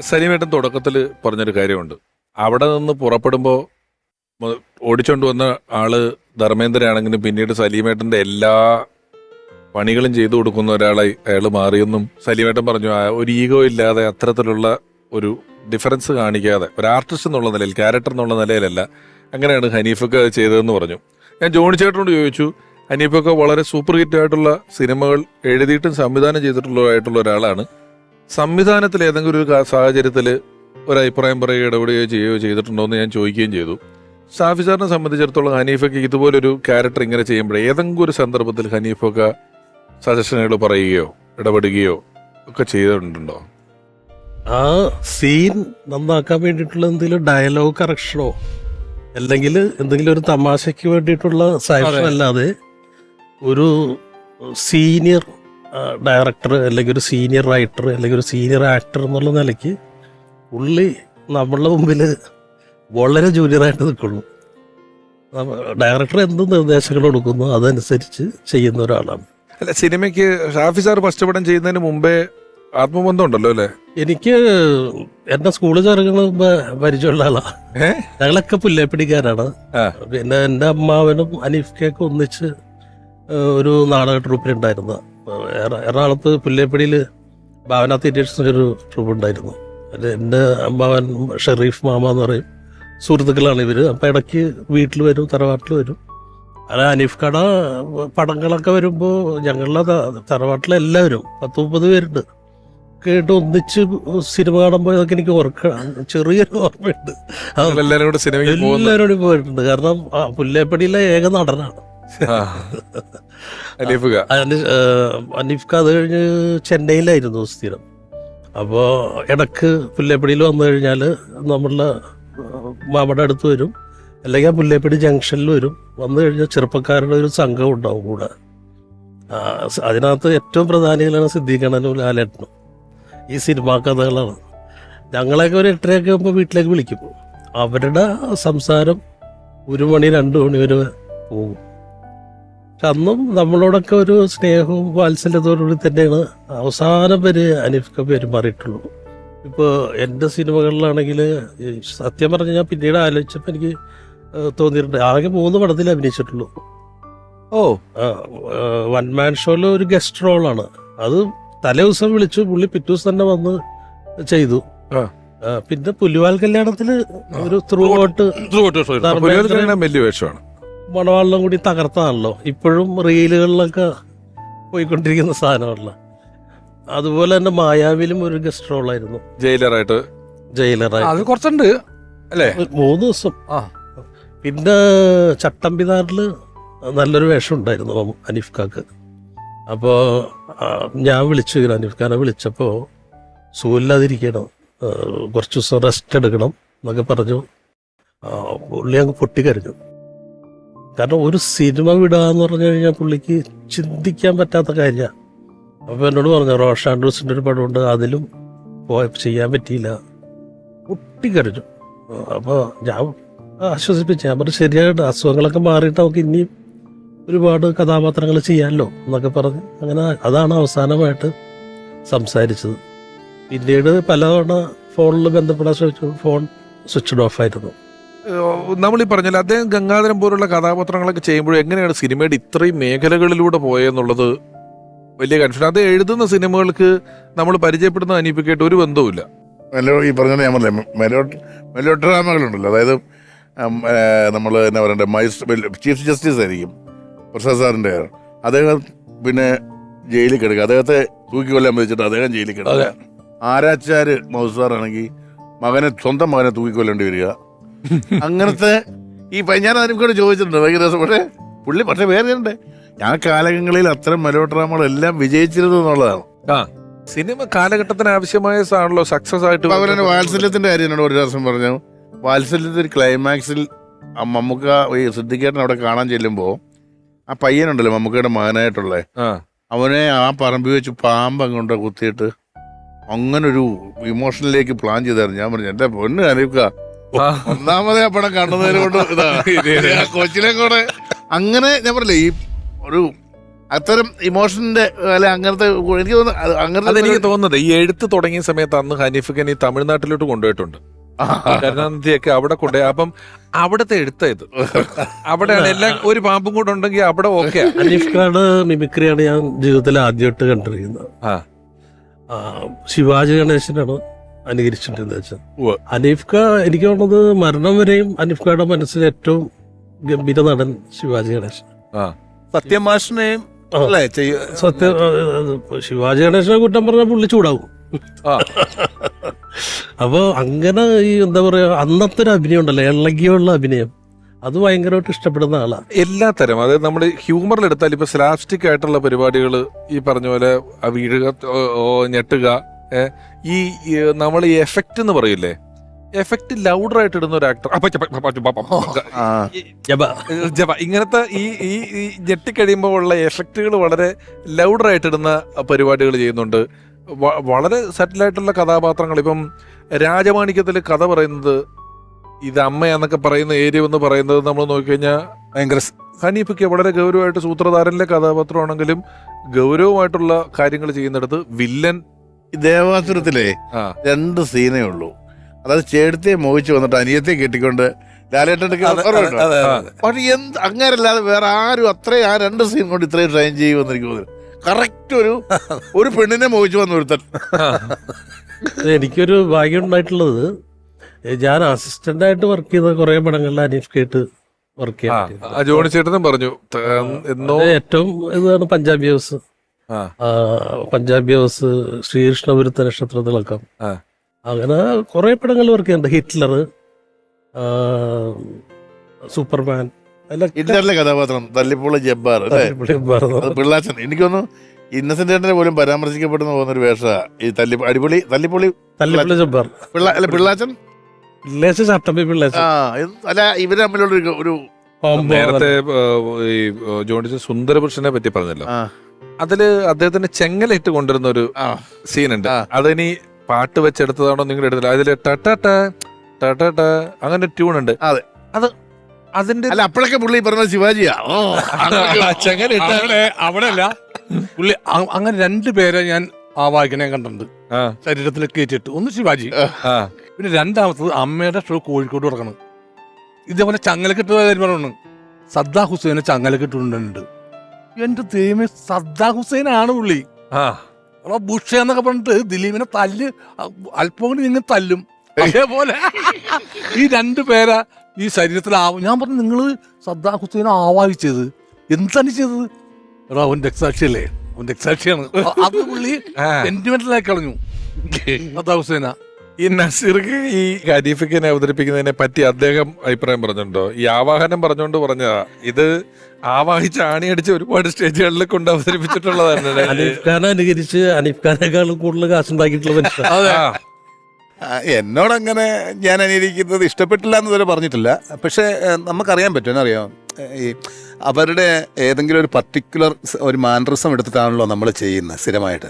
സലീമേട്ടൻ തുടക്കത്തിൽ പറഞ്ഞൊരു കാര്യമുണ്ട്. അവിടെ നിന്ന് പുറപ്പെടുമ്പോൾ ഓടിച്ചോണ്ട് വന്ന ആൾ ധർമ്മേന്ദ്രയാണെങ്കിലും പിന്നീട് സലീമേട്ടന്റെ എല്ലാ പണികളും ചെയ്തു കൊടുക്കുന്ന ഒരാളായി അയാൾ മാറിയെന്നും സലീമേട്ടൻ പറഞ്ഞു ഒരു ഈഗോ ഇല്ലാതെ അത്തരത്തിലുള്ള ഒരു ഡിഫറൻസ് കാണിക്കാതെ ഒരു ആർട്ടിസ്റ്റ് എന്നുള്ള നിലയിൽ ക്യാരക്ടർ എന്നുള്ള നിലയിലല്ല അങ്ങനെയാണ് ഹനീഫൊക്കെ ചെയ്തതെന്ന് പറഞ്ഞു. ഞാൻ ജോണി ചേട്ടനോട് ചോദിച്ചു ഹനീഫൊക്കെ വളരെ സൂപ്പർ ഹിറ്റ് ആയിട്ടുള്ള സിനിമകൾ എഴുതിയിട്ടും സംവിധാനം ചെയ്തിട്ടുള്ളതായിട്ടുള്ള ഒരാളാണ്. സംവിധാനത്തിൽ ഏതെങ്കിലും ഒരു സാഹചര്യത്തിൽ സാഹചര്യത്തിൽ ഒരു അഭിപ്രായം പറയുകയോ ഇടപെടുകയോ ചെയ്യുകയോ ചെയ്തിട്ടുണ്ടോ എന്ന് ഞാൻ ചോദിക്കുകയും ചെയ്തു. ഷാഫി സാറിനെ സംബന്ധിച്ചിടത്തോളം ഹനീഫയ്ക്ക് ഇതുപോലൊരു ക്യാരക്ടർ ഇങ്ങനെ ചെയ്യുമ്പോൾ ഏതെങ്കിലും ഒരു സന്ദർഭത്തിൽ ഹനീഫൊക്കെ സജഷനുകൾ പറയുകയോ ഇടപെടുകയോ ഒക്കെ ചെയ്തിട്ടുണ്ടോ? ആ സീൻ നന്നാക്കാൻ വേണ്ടിയിട്ടുള്ള എന്തെങ്കിലും ഡയലോഗ് കറക്ഷനോ അല്ലെങ്കിൽ എന്തെങ്കിലും ഒരു തമാശയ്ക്ക് വേണ്ടിയിട്ടുള്ള സജഷൻ അല്ലാതെ ഒരു സീനിയർ ഡയറക്ടർ അല്ലെങ്കിൽ ഒരു സീനിയർ റൈറ്റർ അല്ലെങ്കിൽ ഒരു സീനിയർ ആക്ടർ എന്നുള്ള നിലയ്ക്ക് പുള്ളി നമ്മളുടെ മുമ്പിൽ വളരെ ജൂനിയറായിട്ട് നിൽക്കുള്ളൂ ഡയറക്ടർ എന്ത് നിർദ്ദേശങ്ങൾ കൊടുക്കുന്നു അതനുസരിച്ച് ചെയ്യുന്ന ഒരാളാണ്. അല്ല സിനിമയ്ക്ക് ഷാഫി സാർ ഫസ്റ്റ് പടം ചെയ്യുന്നതിന് മുമ്പേ ആത്മബന്ധം ഉണ്ടല്ലോ അല്ലേ? എനിക്ക് എന്റെ സ്കൂളിൽ ചേർക്കുന്ന പരിചയമുള്ള ആളാ? ഞങ്ങളൊക്കെ പുല്ലേപ്പിടിക്കാരാണ്. പിന്നെ എന്റെ അമ്മാവനും അനീഫ് കേക്ക് ഒന്നിച്ച് ഒരു നാടക ട്രൂപ്പിലുണ്ടായിരുന്നു എറ- എറണാകുളത്ത് പുല്ലേപ്പടിയിൽ ഭാവന തിയേറ്റേഴ്സിന് ഒരു ട്രൂപ്പ് ഉണ്ടായിരുന്നു. അത് എന്റെ അമ്മാവൻ ഷെറീഫ് മാമ എന്ന് പറയും. സുഹൃത്തുക്കളാണ് ഇവർ അപ്പം ഇടയ്ക്ക് വീട്ടിൽ വരും തറവാട്ടിൽ വരും. അങ്ങനെ അനീഫ് കട പടങ്ങളൊക്കെ വരുമ്പോൾ ഞങ്ങളുടെ തറവാട്ടിലെ എല്ലാവരും പത്ത് മുപ്പത് പേരുണ്ട്. കേട്ട് ഒന്നിച്ച് സിനിമ കാണാൻ പോയതൊക്കെ എനിക്ക് ഓർക്ക ചെറിയൊരു ഓർമ്മയുണ്ട്. എല്ലാവരോടും പോയിട്ടുണ്ട്. കാരണം പുല്ലേപ്പടിയിലെ ഏക നടനാണ്. ആ. ഹനീഫുക അനി- അത് കഴിഞ്ഞ് ചെന്നൈയിലായിരുന്നു സ്ഥിരം. അപ്പോൾ ഇടയ്ക്ക് പുല്ലേപ്പടിയിൽ വന്നു കഴിഞ്ഞാൽ നമ്മളുടെ മാമയുടെ അടുത്ത് വരും. അല്ലെങ്കിൽ ആ പുല്ലേപ്പടി ജംഗ്ഷനിൽ വരും. വന്നു കഴിഞ്ഞാൽ ചെറുപ്പക്കാരുടെ ഒരു സംഘം ഉണ്ടാവും കൂടെ. അതിനകത്ത് ഏറ്റവും പ്രധാനികളാണ് സിദ്ദീഖണനും ലാലേട്ടനും. ഈ സിനിമാ കഥകളാണ്. ഞങ്ങളെയൊക്കെ ഒരു എട്ടരയൊക്കെ ആകുമ്പോൾ വീട്ടിലേക്ക് വിളിക്കും. അവരുടെ സംസാരം ഒരു മണി രണ്ട് മണി വരെ പോകും. അന്നും നമ്മളോടൊക്കെ ഒരു സ്നേഹവും വാത്സല്യത്തോടുകൂടി തന്നെയാണ് അവസാനം വരെ അനിഫ്ക പെരുമാറിയിട്ടുള്ളൂ. ഇപ്പോൾ എന്റെ സിനിമകളിലാണെങ്കിൽ സത്യം പറഞ്ഞ് ഞാൻ പിന്നീട് ആലോചിച്ചപ്പോൾ എനിക്ക് തോന്നിയിട്ടുണ്ട്. ആകെ മൂന്ന് പടത്തിൽ അഭിനയിച്ചിട്ടുള്ളൂ. ഓ. വൺ മാൻ ഷോയിൽ ഒരു ഗസ്റ്റ് റോളാണ്. അത് തലേ ദിവസം വിളിച്ചു പുള്ളി പിറ്റേ ദിവസം തന്നെ വന്ന് ചെയ്തു. പിന്നെ പുലിവാൽ കല്യാണത്തിൽ ഒരു ത്രൂ ഔട്ട് വലിയ വേഷമാണ്. മണവാളിലും കൂടി തകർത്തതാണല്ലോ ഇപ്പോഴും റീലുകളിലൊക്കെ പോയിക്കൊണ്ടിരിക്കുന്ന സാധനമാണല്ലോ. അതുപോലെ തന്നെ മായാവിലും ഒരു ഗസ്റ്റ് റോളായിരുന്നു ജയിലറായിട്ട്. ജയിലറായി അത് കുറച്ചുണ്ട്. അല്ലേ? മൂന്ന് ദിവസം. ആ. പിന്നെ ചട്ടമ്പിനാറിൽ നല്ലൊരു വേഷം ഉണ്ടായിരുന്നു അനീഫ് കാക്ക്. അപ്പോൾ ഞാൻ വിളിച്ചു ഇങ്ങനെ അനീഫ് ഖാനെ വിളിച്ചപ്പോൾ സുഖമില്ലാതിരിക്കണം ആ, കുറച്ച് ദിവസം റെസ്റ്റ് എടുക്കണം എന്നൊക്കെ പറഞ്ഞു. ആ, പുള്ളി അങ്ങ് പൊട്ടിക്കരഞ്ഞു. കാരണം ഒരു സിനിമ വിടുക എന്ന് പറഞ്ഞു കഴിഞ്ഞാൽ പുള്ളിക്ക് ചിന്തിക്കാൻ പറ്റാത്ത കാര്യമാണ് അപ്പോൾ എന്നോട് പറഞ്ഞു റോഷ് ആൻഡ്രൂസിന്റെ ഒരു പടമുണ്ട് അതിലും പോയ ചെയ്യാൻ പറ്റിയില്ല. പൊട്ടിക്കരഞ്ഞു. അപ്പോൾ ഞാൻ ആശ്വസിപ്പിച്ചു. ഞാൻ പറഞ്ഞു ശരിയായിട്ട് അസുഖങ്ങളൊക്കെ മാറിയിട്ട് നമുക്ക് ഇനിയും ഒരുപാട് കഥാപാത്രങ്ങൾ ചെയ്യാമല്ലോ എന്നൊക്കെ പറഞ്ഞ് അങ്ങനെ അതാണ് അവസാനമായിട്ട് സംസാരിച്ചത്. പിന്നീട് പലതവണ ഫോണിൽ ബന്ധപ്പെടാൻ ശ്രമിച്ചു ഫോൺ സ്വിച്ച്ഡ് ഓഫ് ആയിരുന്നു. നമ്മൾ ഈ പറഞ്ഞാൽ അദ്ദേഹം ഗംഗാധരൻ പോലുള്ള കഥാപാത്രങ്ങളൊക്കെ ചെയ്യുമ്പോൾ എങ്ങനെയാണ് സിനിമയുടെ ഇത്രയും മേഖലകളിലൂടെ പോയെന്നുള്ളത് വലിയ കൺഫ്യൂഷൻ അത് എഴുതുന്ന സിനിമകൾക്ക് നമ്മൾ പരിചയപ്പെടുന്ന അനിപ്പിക്കായിട്ട് ഒരു ബന്ധവുമില്ല. മെലോ ഈ പറഞ്ഞ ഞാൻ പറഞ്ഞില്ലേ മെലോ മെലോ ഡ്രാമകളുണ്ടല്ലോ അതായത് നമ്മൾ എന്നാ പറയണ്ടേ മജിസ്ട്രേ ചീഫ് ജസ്റ്റിസ് ആയിരിക്കും പ്രസാദ് സാറിന്റെ അദ്ദേഹം പിന്നെ ജയിലിൽ കിടക്കുക. അദ്ദേഹത്തെ തൂക്കി കൊല്ലാൻ വെച്ചിട്ട് അദ്ദേഹം ജയിലിൽ കിടക്കുക. ആരാച്ചാർ മൗസാറാണെങ്കിൽ മകനെ സ്വന്തം മകനെ തൂക്കിക്കൊല്ലേണ്ടി വരിക. അങ്ങനത്തെ ഈ ഞാൻ അതിനും കൂടെ ചോദിച്ചിട്ടുണ്ട് ഭയങ്കര രസം. പക്ഷേ പുള്ളി പക്ഷെ വേറെ ഉണ്ട് ഞാൻ കാലങ്ങളിൽ അത്തരം മെലോ ഡ്രാമകളെല്ലാം വിജയിച്ചിരുന്നു എന്നുള്ളതാണ് സിനിമ കാലഘട്ടത്തിന് ആവശ്യമായ സാണല്ലോ സക്സസ് ആയിട്ട് അവരെ വാത്സല്യത്തിന്റെ കാര്യം എന്നോട് ഒരു ദിവസം പറഞ്ഞു. വാത്സല്യത്തിൽ ക്ലൈമാക്സിൽ ആ മമ്മൂക്ക ഈ സിദ്ധിക്കേട്ടൻ അവിടെ കാണാൻ ചെല്ലുമ്പോ ആ പയ്യനുണ്ടല്ലോ മമ്മൂക്കയുടെ മകനായിട്ടുള്ള. ആ. അവനെ ആ പറമ്പിൽ വെച്ച് പാമ്പ് അങ്ങോട്ട് കുത്തിയിട്ട് അങ്ങനൊരു ഇമോഷനിലേക്ക് പ്ലാൻ ചെയ്തായിരുന്നു. ഞാൻ പറഞ്ഞു എന്റെ പൊണ്ണ് അറിയിക്ക ആ. ഒന്നാമതേ ആ പടം കണ്ടതിനെ കൊണ്ട് ഇതാ കൊച്ചിനെ കൂടെ. അങ്ങനെ ഞാൻ പറഞ്ഞില്ലേ ഈ ഒരു അത്തരം ഇമോഷന്റെ അല്ലെ അങ്ങനത്തെ എനിക്ക് തോന്നുന്നു അങ്ങനത്തെ അതെനിക്ക് തോന്നുന്നത് ഈ എഴുത്ത് തുടങ്ങിയ സമയത്ത് അന്ന് ഹനീഫിക്കൻ ഈ തമിഴ്നാട്ടിലോട്ട് കൊണ്ടുപോയിട്ടുണ്ട്. കരുണാനിധിയൊക്കെ അവിടെ കൊണ്ടേ അപ്പം അവിടത്തെ എഴുത്ത ഇത്. അവിടെയാണ് എല്ലാം ഒരു പാമ്പും കൂടെ ഉണ്ടെങ്കിൽ അവിടെ ഓക്കെ അനീഫ് ഖാണ് മിമിക്രിയാണ് ഞാൻ ജീവിതത്തിൽ ആദ്യമായിട്ട് കണ്ടിരിക്കുന്നത്. ശിവാജി ഗണേശനാണ് അനുകരിച്ചിട്ടുണ്ടെന്ന് വെച്ചാൽ അനീഫ്ക എനിക്ക് തോന്നുന്നത് മരണം വരെയും അനീഫ്കയുടെ മനസ്സിൽ ഏറ്റവും ഗംഭീര നടൻ ശിവാജി ഗണേശൻ. ആ. സത്യം ശിവാജി ഗണേശനെ കുറ്റം പറഞ്ഞാൽ പുള്ളി ചൂടാവും. അപ്പൊ അപ്പോൾ അങ്ങനെ ഈ എന്താ പറയുക അന്നത്തെ ഒരു അഭിനയം ഉണ്ടല്ലോ ഇളകിയുള്ള അഭിനയം. അത് ഭയങ്കരമായിട്ട് ഇഷ്ടപ്പെടുന്ന ആളാണ് എല്ലാ തരം അതായത് നമ്മൾ ഹ്യൂമറിൽ എടുത്താൽ ഇപ്പൊ സ്ലാസ്റ്റിക് ആയിട്ടുള്ള പരിപാടികൾ ഈ പറഞ്ഞ പോലെ ആ വീഴുക ഞെട്ടുക ഈ നമ്മൾ ഈ എഫക്റ്റ് എന്ന് പറയില്ലേ എഫക്റ്റ് ലൗഡർ ആയിട്ട് ഇടുന്ന ഒരു ആക്ടർ. ജബ. ഇങ്ങനത്തെ ഈ ഈ ഞെട്ടിക്കഴിയുമ്പോൾ ഉള്ള എഫക്റ്റുകൾ വളരെ ലൗഡർ ആയിട്ട് ഇടുന്ന പരിപാടികൾ ചെയ്യുന്നുണ്ട്. വളരെ സെറ്റിലായിട്ടുള്ള കഥാപാത്രങ്ങൾ. ഇപ്പം രാജമാണിക്യത്തിൽ കഥ പറയുന്നത് ഇത് അമ്മയാന്നൊക്കെ പറയുന്ന ഏരിയ എന്ന് പറയുന്നത് നമ്മൾ നോക്കിക്കഴിഞ്ഞാൽ ഭയങ്കര സ്- വളരെ ഗൗരവമായിട്ട് സൂത്രധാരനിലെ കഥാപാത്രമാണെങ്കിലും ഗൗരവമായിട്ടുള്ള കാര്യങ്ങൾ ചെയ്യുന്നിടത്ത് വില്ലൻ ദേവാസുരത്തിലെ രണ്ട് സീനേ ഉള്ളൂ. അതായത് ചേട്ടത്തെ മോഹിച്ച് വന്നിട്ട് അനിയത്തെ കെട്ടിക്കൊണ്ട് ലാലേട്ടന്റെ. പക്ഷെ എന്ത് അങ്ങനല്ലാതെ വേറെ ആരും അത്രയും ആ രണ്ട് സീൻ കൊണ്ട് ഇത്രയും ട്രെയിൻ ചെയ്യുമെന്ന് എനിക്ക് തോന്നുന്നു കറക്റ്റ് ഒരു ഒരു പെണ്ണിനെ മോഹിച്ച് വന്ന ഒരുത്തൻ. എനിക്കൊരു ഭാഗ്യം ഉണ്ടായിട്ടുള്ളത് ഞാൻ അസിസ്റ്റന്റ് ആയിട്ട് വർക്ക് ചെയ്ത കുറെ പടങ്ങളിൽ അനീഫ് കേട്ട് വർക്ക് ചെയ്യാൻ ജോണി ചേട്ടനും പറഞ്ഞു എന്നോ അത് ഏറ്റവും ഇതാണ് പഞ്ചാബി ഹൗസ്. പഞ്ചാബി ഹൗസ് ശ്രീകൃഷ്ണപുരത്തെ നക്ഷത്ര തിളക്കം അങ്ങനെ കുറെ പടങ്ങൾ വർക്ക് ചെയ്യുന്നുണ്ട്. ഹിറ്റ്ലർ സൂപ്പർമാൻ ഹിറ്റ്ലറിലെ കഥാപാത്രം തല്ലിപ്പുള്ള ജബ്ബാർ പിള്ളാച്ചൻ. എനിക്കൊന്നു ഇന്നസെന്റ് ഏട്ടനെ പോലും പരാമർശിക്കപ്പെടുന്ന പോകുന്ന ഒരു വേഷ ഈ തല്ലി അടിപൊളി തല്ലിപ്പൊളി തല്ലിപ്പുള്ള ജബ്ബാർ. പിള്ള അല്ല പിള്ളാച്ചൻ? അല്ല ഇവർ തമ്മിലുള്ള ഒരു- നേരത്തെ ആ, ഈ ആ, ജോണി ചേട്ടൻ സുന്ദരപുരുഷനെ പറ്റി പറഞ്ഞല്ലോ. അതിൽ അദ്ദേഹത്തിന്റെ ചെങ്ങലയിട്ട് കൊണ്ടുവരുന്ന ഒരു സീനുണ്ട്. അതിനി പാട്ട് വെച്ചെടുത്തതാണോ നിങ്ങൾ എടുത്തില്ല അതിൽ ടട്ട ടട്ട അങ്ങനെ ട്യൂൺ ഉണ്ട്. അതെ. അത് അതിന്റെ അല്ല അപ്പോഴൊക്കെ പുള്ളി പറഞ്ഞ ശിവാജിയാ. ചെങ്ങലിട്ട് അവിടെ അവിടെയല്ല. പുള്ളി അങ്ങനെ രണ്ട് പേരെ ഞാൻ ആ വായിക്കണേ കണ്ടിട്ടുണ്ട്. ശരീരത്തിൽ കയറ്റിട്ട് ഒന്ന് ശിവാജി പിന്നെ രണ്ടാമത്തത് അമ്മയുടെ ഷോ കോഴിക്കോട് നടക്കണം ഇതേപോലെ ചങ്ങലക്കെട്ട് കാര്യം പറഞ്ഞു സദ്ദാ ഹുസൈനെ ചങ്ങലക്കെട്ടുണ്ടുണ്ട് എന്റെ ദൈവമേ സദ്ദാ ആണ് പുള്ളി. ആ. ബുഷ എന്നൊക്കെ പറഞ്ഞിട്ട് ദിലീപിനെ തല്ല് അല്പം കൂടി നിങ്ങൾ തല്ലും. അതേപോലെ ഈ രണ്ട് പേരാ ഈ ശരീരത്തിലാവും ഞാൻ പറഞ്ഞു നിങ്ങൾ സദ്ദാ ഹുസൈനെ ആവാഹിച്ചത് എന്താണ് ചെയ്തത്? എടാ അവൻ രക്സാക്ഷിയല്ലേ അവൻ രക്സാക്ഷിയാണ് അത് പുള്ളി. സെന്റിമെന്റലായി കളഞ്ഞു. സദ്ദാ ഹുസൈന. ഈ നസീർക്ക് ഈ ഖലീഫിക്കിനെ അവതരിപ്പിക്കുന്നതിനെ പറ്റി അദ്ദേഹം അഭിപ്രായം പറഞ്ഞിട്ടുണ്ടോ? ഈ ആവാഹനം പറഞ്ഞുകൊണ്ട് പറഞ്ഞതാ. ഇത് ആവാഹിച്ച് ആണിയടിച്ച് ഒരുപാട് സ്റ്റേജുകളിൽ കൊണ്ട് അവതരിപ്പിച്ചിട്ടുള്ളതാണ്. അനീഫ് ഖാനെ അനുകരിച്ച് അനീഫ് ഖാനേക്കാളും കൂടുതൽ കാശുണ്ടാക്കിയിട്ടുള്ള മനുഷ്യൻ ആ, ആ, എന്നോടങ്ങനെ ഞാൻ അനുകരിക്കുന്നത് ഇഷ്ടപ്പെട്ടില്ല എന്ന് വരെ പറഞ്ഞിട്ടില്ല. പക്ഷേ നമുക്കറിയാൻ പറ്റും. എന്നറിയാം? ഈ അവരുടെ ഏതെങ്കിലും ഒരു പർട്ടിക്കുലർ ഒരു മാനറിസം എടുത്തിട്ടാണല്ലോ നമ്മൾ ചെയ്യുന്നത് സ്ഥിരമായിട്ട്.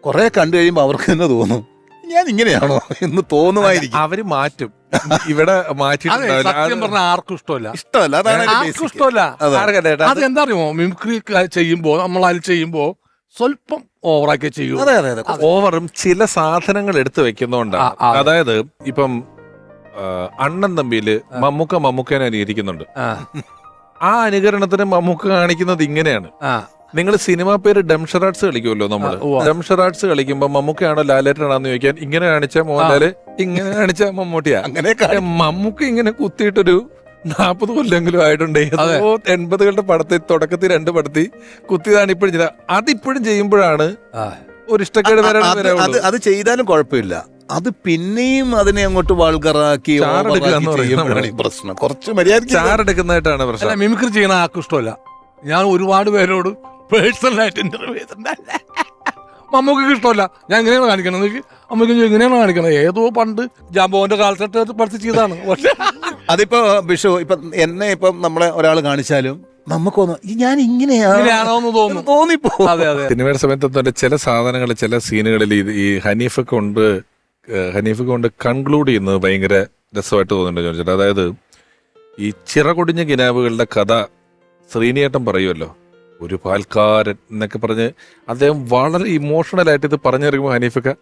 കുറേ കണ്ടു കഴിയുമ്പോൾ അവർക്ക് തന്നെ തോന്നും. ഞാൻ ഇങ്ങനെയാണോ എന്ന് തോന്നുമായിരിക്കും. അവർ മാറ്റും. ഇവിടെ അതെ മാറ്റിയിട്ടുണ്ടാവില്ല സത്യം പറഞ്ഞ ആർക്കും ഇഷ്ടമല്ല. ഇഷ്ടമല്ല അതാണ് അതിന്റെ ആർക്കും basic. ഇഷ്ടമല്ല. അതെ. എന്താ അറിയുമോ മിമിക്രി ചെയ്യുമ്പോ നമ്മൾ അതിൽ ചെയ്യുമ്പോ സ്വല്പം ഓവറാക്കി ചെയ്യും. അതെ അതെ അതെ. ഓവറും ചില സാധനങ്ങൾ എടുത്തു വെക്കുന്നോണ്ടാണ് ആ, ആ. അതായത് ഇപ്പം ആ, അണ്ണൻ തമ്പിയിൽ മമ്മൂക്ക മമ്മൂക്കനെ അനുകരിക്കുന്നുണ്ട് ആ, ആ അനുകരണത്തിന് മമ്മൂക്ക കാണിക്കുന്നത് ഇങ്ങനെയാണ്. ആ. നിങ്ങൾ സിനിമ പേര് ഡംഷറാട്സ് കളിക്കുമല്ലോ നമ്മൾ. ഡംഷറാട്സ് കളിക്കുമ്പോ മമ്മൂക്കയാണോ ലാലേട്ടനാണെന്ന് ചോദിക്കാൻ ഇങ്ങനെ കാണിച്ച മോഹൻലാൽ ഇങ്ങനെ കാണിച്ച മമ്മൂട്ടിയാ. അങ്ങനെ മമ്മൂക്ക ഇങ്ങനെ കുത്തിയിട്ടൊരു നാപ്പത് കൊല്ലെങ്കിലും ആയിട്ടുണ്ട്. എൺപതുകളുടെ പടത്തിൽ തുടക്കത്തിൽ രണ്ട് പടത്തി കുത്തിയതാണ് ഇപ്പോഴും ചെയ്ത അതിപ്പോഴും ചെയ്യുമ്പോഴാണ്. ഒരു ഇഷ്ടക്കേട് വരാൻ അത് ചെയ്താലും കുഴപ്പമില്ല. അത് പിന്നെയും അതിനെ അങ്ങോട്ട് പറയുന്നത് പ്രശ്നം. കുറച്ച് മര്യാദ ചാറെടുക്കുന്നതായിട്ടാണ് പ്രശ്നം. മിമിക്രി ചെയ്യുന്ന ആർക്കും ഇഷ്ടമല്ല. ഞാൻ ഒരുപാട് പേരോട് പേഴ്സണലായിട്ട് ഇന്റർവ്യൂ ചെയ്തിട്ടുണ്ട് മമ്മൂക്ക് ഇഷ്ടമല്ല. ഞാൻ എങ്ങനെയാണ് കാണിക്കണത്. അമ്മയ്ക്ക് എങ്ങനെയാണ് കാണിക്കണം ഏതോ പണ്ട് ജാമ്പോന്റെ കാലത്തെ പഠിച്ച് ചെയ്താണ് പക്ഷെ അതിപ്പോ ബിഷു ഇപ്പൊ എന്നെ ഇപ്പം നമ്മളെ ഒരാൾ കാണിച്ചാലും നമുക്ക് ഞാൻ ഇങ്ങനെയാ ഇങ്ങനെയാണോ എന്ന് തോന്നും. തോന്നിപ്പോ. അതെ അതെ. സിനിമയുടെ സമയത്ത് തന്നെ ചില സാധനങ്ങൾ ചില സീനുകളിൽ ഇത് ഈ ഹനീഫ് കൊണ്ട് ഹനീഫ് കൊണ്ട് കൺക്ലൂഡ് ചെയ്യുന്നത് ഭയങ്കര രസമായിട്ട് തോന്നുന്നുണ്ട് ചോദിച്ചിട്ട് അതായത് ഈ ചിറകൊടിഞ്ഞ കിനാവുകളുടെ കഥ ശ്രീനിയേട്ടൻ പറയുമല്ലോ. ഒരു പാൽക്കാരൻ എന്നൊക്കെ പറഞ്ഞ് അദ്ദേഹം വളരെ ഇമോഷണൽ ആയിട്ട് ഇത് പറഞ്ഞിറങ്ങുമ്പോൾ ഹനീഫൊക്കെ?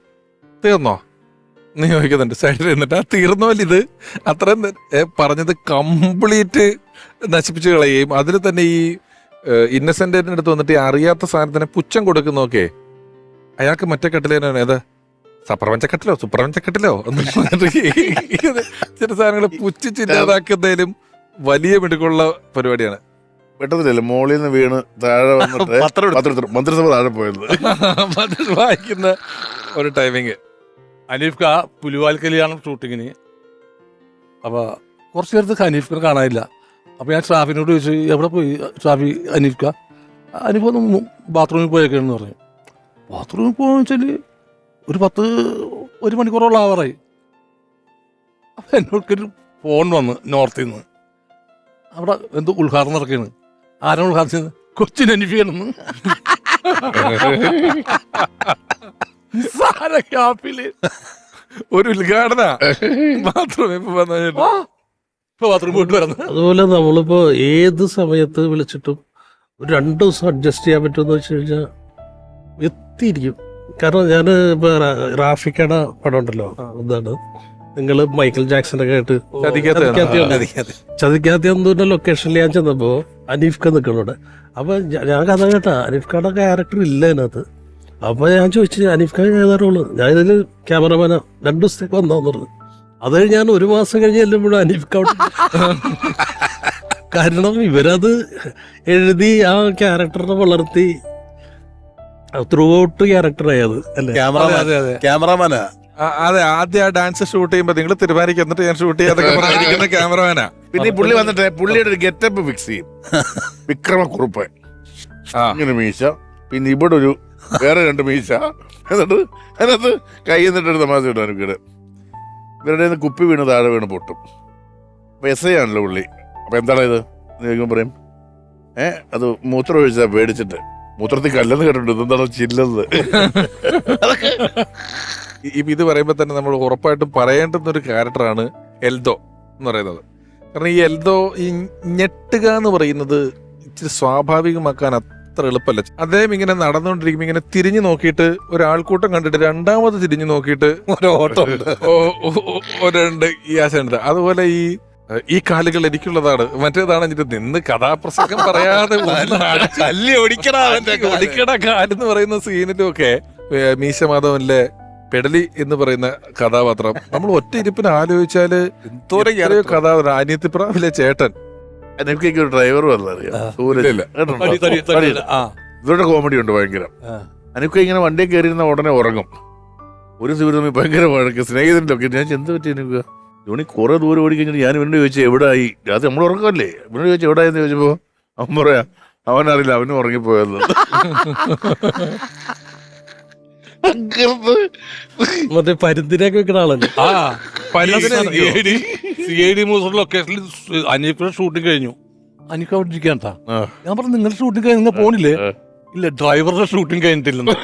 തീർന്നോ? നീ ചോദിക്കുന്നുണ്ട്. സൈഡിൽ നിന്നിട്ട് ആ തീർന്നോല്ല ഇത്? അത്രയും പറഞ്ഞത് കംപ്ലീറ്റ് നശിപ്പിച്ച് കളയുകയും അതിൽ തന്നെ ഈ ഇന്നസെന്റിന്റെ അടുത്ത് വന്നിട്ട് ഈ അറിയാത്ത സാധനത്തിന് പുച്ഛം കൊടുക്കുന്നൊക്കെ അയാൾക്ക് മറ്റേ കട്ടിലേനാണ്. ഏത്? സപ്രപഞ്ചക്കട്ടിലോ? സുപ്രപഞ്ചക്കട്ടിലോ? എന്ന് ചില സാധനങ്ങൾ പുച്ഛിച്ചില്ലാതാക്കുന്നതിലും വലിയ മിടുക്കുള്ള പരിപാടിയാണ്. പെട്ടതില്ലല്ലോ മോളിൽ നിന്ന് വീണ് താഴെ വന്നിട്ട് പത്രം എടുത്തു. പത്രം മന്ത്രിസഭ താഴെ പോയത്. അത് വായിക്കുന്ന ഒരു ടൈമിങ് അനീഫ് ഖാ പുലിവാൽ കല്യാണം ഷൂട്ടിങ്ങിന് അപ്പൊ കുറച്ച് നേരത്ത് അനീഫ് ഖാൻ കാണാനില്ല. അപ്പൊ ഞാൻ ഷാഫിനോട് ചോദിച്ചു എവിടെ പോയി ഷാഫി അനീഫ് ഖാ അനീഫ് ഒന്ന് ബാത്റൂമിൽ പോയേക്കാണെന്ന് പറഞ്ഞു. ബാത്റൂമിൽ പോകാന്ന് വെച്ചാൽ ഒരു പത്ത് ഒരു മണിക്കൂറോളം ആവറായി. അപ്പൊ എന്നോടൊരു ഫോൺ വന്ന് നോർത്തിൽ നിന്ന് അവിടെ എന്തോ ഉദ്ഘാടനം നടക്കുകയാണ് ആരാണ് ഉദ്ഘാടനം കൊച്ചിൻ ഹനീഫിയാണെന്ന് നിസ്സാര ക്യാപ്പിൽ ഒരു ഉദ്ഘാടന മാത്രമേ ഇപ്പൊ ബാത്റൂം പോയിട്ട് വരുന്നത് അതുപോലെ നമ്മളിപ്പോ ഏത് സമയത്ത് വിളിച്ചിട്ടും ഒരു രണ്ട് ദിവസം അഡ്ജസ്റ്റ് ചെയ്യാൻ പറ്റുമെന്ന് വെച്ച് കഴിഞ്ഞാൽ എത്തിയിരിക്കും. കാരണം ഞാൻ ഇപ്പൊ റാഫിക്കയുടെ പടം ഉണ്ടല്ലോ എന്താണ്? നിങ്ങൾ മൈക്കിൾ ജാക്സൺ ഒക്കെ ആയിട്ട് ചതിക്കാത്ത ഉണ്ട്. ലൊക്കേഷനിൽ ഞാൻ ചെന്നപ്പോ അനീഫ് ഖാൻ നിൽക്കണോടെ അപ്പൊ ഞാൻ കഥ കേട്ടാ അനീഫ് ഖാന്റെ ക്യാരക്ടർ ഇല്ല അതിനകത്ത്. അപ്പൊ ഞാൻ ചോദിച്ചു അനീഫ് ഖാൻ ഏതാ റോൾ ഞാൻ ഇതിൽ ക്യാമറമാനാ രണ്ടു ദിവസത്തേക്ക് വന്നാന്ന് പറഞ്ഞു. അത് ഞാൻ ഒരു മാസം കഴിഞ്ഞ് ചെല്ലുമ്പോഴും അനീഫ് ഖാൻ കാരണം ഇവരത് എഴുതി ആ ക്യാരക്ടറിനെ വളർത്തി ത്രൂ ഔട്ട് ക്യാരക്ടറായത് അല്ലേ? ക്യാമറമാൻ അതെ, അതെ. ക്യാമറമാനാ അതെ ആദ്യ ആ ഡാൻസ് ഷൂട്ട് ചെയ്യുമ്പോ നിങ്ങൾ തിരുമാനിക്ക് എന്നിട്ട് ഞാൻ ഷൂട്ട് ചെയ്യാതൊക്കെ പറഞ്ഞിരിക്കുന്ന ക്യാമറമാനാ പിന്നെ ഈ പുള്ളി വന്നിട്ട് പുള്ളിയുടെ ഒരു ഗെറ്റപ്പ് ഫിക്സ് ചെയ്യും. വിക്രമക്കുറുപ്പ്. കുറുപ്പ് ഇങ്ങനെ മീശ. പിന്നെ ഇവിടെ ഒരു വേറെ രണ്ട് മീശ. എന്നിട്ട് അതിനകത്ത് കൈ എന്നിട്ട് ഒരു തമാശ ഇടും എനിക്കിടെ ഇവരുടെ കുപ്പി വീണ് താഴെ വീണ് പൊട്ടും. അപ്പൊ എസ് ഐ ആണല്ലോ പുള്ളി. അപ്പൊ എന്താണ് ഇത്? ചോദിക്കുമ്പോൾ പറയും ഏ അത് മൂത്രം ഒഴിച്ച പേടിച്ചിട്ട്. മൂത്രത്തിൽ കല്ലെന്ന് കേട്ടിട്ടുണ്ട്. ഇതെന്താണ് ചില്ലെന്ന്? ഇത് പറയുമ്പോൾ തന്നെ നമ്മൾ ഉറപ്പായിട്ടും പറയേണ്ടുന്ന ഒരു ക്യാരക്ടറാണ് എൽദോ എന്ന് പറയുന്നത്. കാരണം ഈ എൽദോ ഈ ഞെട്ടുക എന്ന് പറയുന്നത് ഇച്ചിരി സ്വാഭാവികമാക്കാൻ അത്ര എളുപ്പമല്ല. അദ്ദേഹം ഇങ്ങനെ നടന്നുകൊണ്ടിരിക്കുമ്പോൾ ഇങ്ങനെ തിരിഞ്ഞു നോക്കിയിട്ട് ഒരാൾക്കൂട്ടം കണ്ടിട്ട് രണ്ടാമത് തിരിഞ്ഞു നോക്കിയിട്ട് ഒരു ഓട്ടം ഒരുണ്ട് ഈ ആശയുണ്ട് അതുപോലെ ഈ ഈ കാലുകൾ എനിക്കുള്ളതാണ്. മറ്റേതാണ് എന്നിട്ട് നിന്ന് കഥാപ്രസംഗം പറയാതെ. ഒടിക്കട കാലെന്ന് പറയുന്ന സീനിലും ഒക്കെ മീശമാധവന്റെ പെടലി എന്ന് പറയുന്ന കഥാപാത്രം. നമ്മൾ ഒറ്റ ഇരിപ്പിന് ആലോചിച്ചാൽ എന്തോരം. കഥാപാത്രം. അനിയത്തിപ്രാവിലെ ചേട്ടൻ. എനിക്ക് ഒരു ഡ്രൈവർ ഇവരുടെ കോമഡി ഉണ്ട് ഭയങ്കര. അനക്ക് ഇങ്ങനെ വണ്ടിയിൽ കയറിയിരുന്ന ഉടനെ ഉറങ്ങും. ഒരു ദിവസം തമ്മിൽ ഭയങ്കര വഴക്ക്. സ്നേഹിതന്റെ ഞാൻ എന്ത് പറ്റി എനിക്ക് ജോണി കുറെ ദൂരം ഓടിക്കഴിഞ്ഞാൽ ഞാൻ ഇവനോട് ചോദിച്ചു എവിടായി? അത് നമ്മൾ ഉറക്കമല്ലേ? ഇവനോട് ചോദിച്ചു എവിടായെന്ന് ചോദിച്ചപ്പോ അവൻ പറയാ അവനറിയില്ല അവനും ഉറങ്ങിപ്പോയെന്ന്. മറ്റേ പരുന്തിനൊക്കെ വെക്കുന്ന ആളല്ലേ? ആ സി ഐ ഡി മൂസർ ലൊക്കേഷനിൽ അനീഫിന്റെ ഷൂട്ടിംഗ് കഴിഞ്ഞു. അനീഫ് അവിടെ ഇരിക്കാണ്ടാ ആ. ഞാൻ പറഞ്ഞു നിങ്ങളുടെ ഷൂട്ടിംഗ് കഴിഞ്ഞ് നിങ്ങൾ പോണില്ലേ? ഇല്ല ഡ്രൈവറുടെ ഷൂട്ടിംഗ് കഴിഞ്ഞിട്ടില്ലെന്ന്.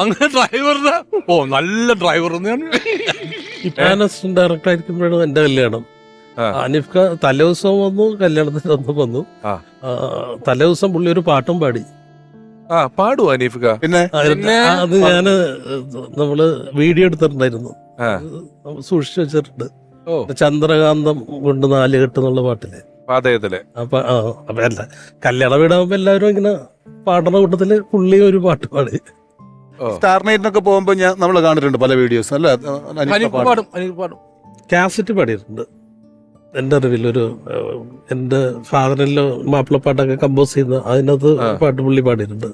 അങ്ങനെ ഡ്രൈവറുടെ ഓ നല്ല ഡ്രൈവർ എന്ന് ഞാൻ അസിസ്റ്റന്റ് ഡയറക്ടർ ആയിരിക്കുമ്പോഴാണ് എന്റെ കല്യാണം. അനിഫ് ഖാൻ തലേദിവസം വന്നു കല്യാണത്തിന് വന്നു വന്നു. തലേ ദിവസം തലേദിവസം പുള്ളി ഒരു പാട്ടും പാടി. ആ പാടുവോ അനീഫ്ക? പിന്നെ? അത് ഞാൻ നമ്മൾ വീഡിയോ എടുത്തിട്ടുണ്ടായിരുന്നു. സൂക്ഷിച്ചു വെച്ചിട്ടുണ്ട്. ഓ. ചന്ദ്രകാന്തം കൊണ്ട് നാല് കെട്ട് എന്നുള്ള പാട്ടിൽ പാതയത്തിലെ അപ്പൊ ആ അപ്പൊ അല്ല കല്യാണ വീടാകുമ്പോ എല്ലാവരും ഇങ്ങനെ പാടുന്ന കൂട്ടത്തിൽ പുള്ളി ഒരു പാട്ട് പാടി. സ്റ്റാർനൈറ്റിനൊക്കെ സ്റ്റാർ നൈറ്റിനൊക്കെ പോകുമ്പോ ഞാൻ നമ്മൾ കണ്ടിട്ടുണ്ട് പല വീഡിയോസ് അല്ല കാസറ്റ് പാടിയിട്ടുണ്ട്. എന്റെ അറിവിൽ ഒരു എന്റെ എന്റെ ഫാദറിലോ മാപ്പിളപ്പാട്ടൊക്കെ കമ്പോസ് ചെയ്യുന്ന അതിനകത്ത്. പാട്ട് പുള്ളി പാടിയിട്ടുണ്ട്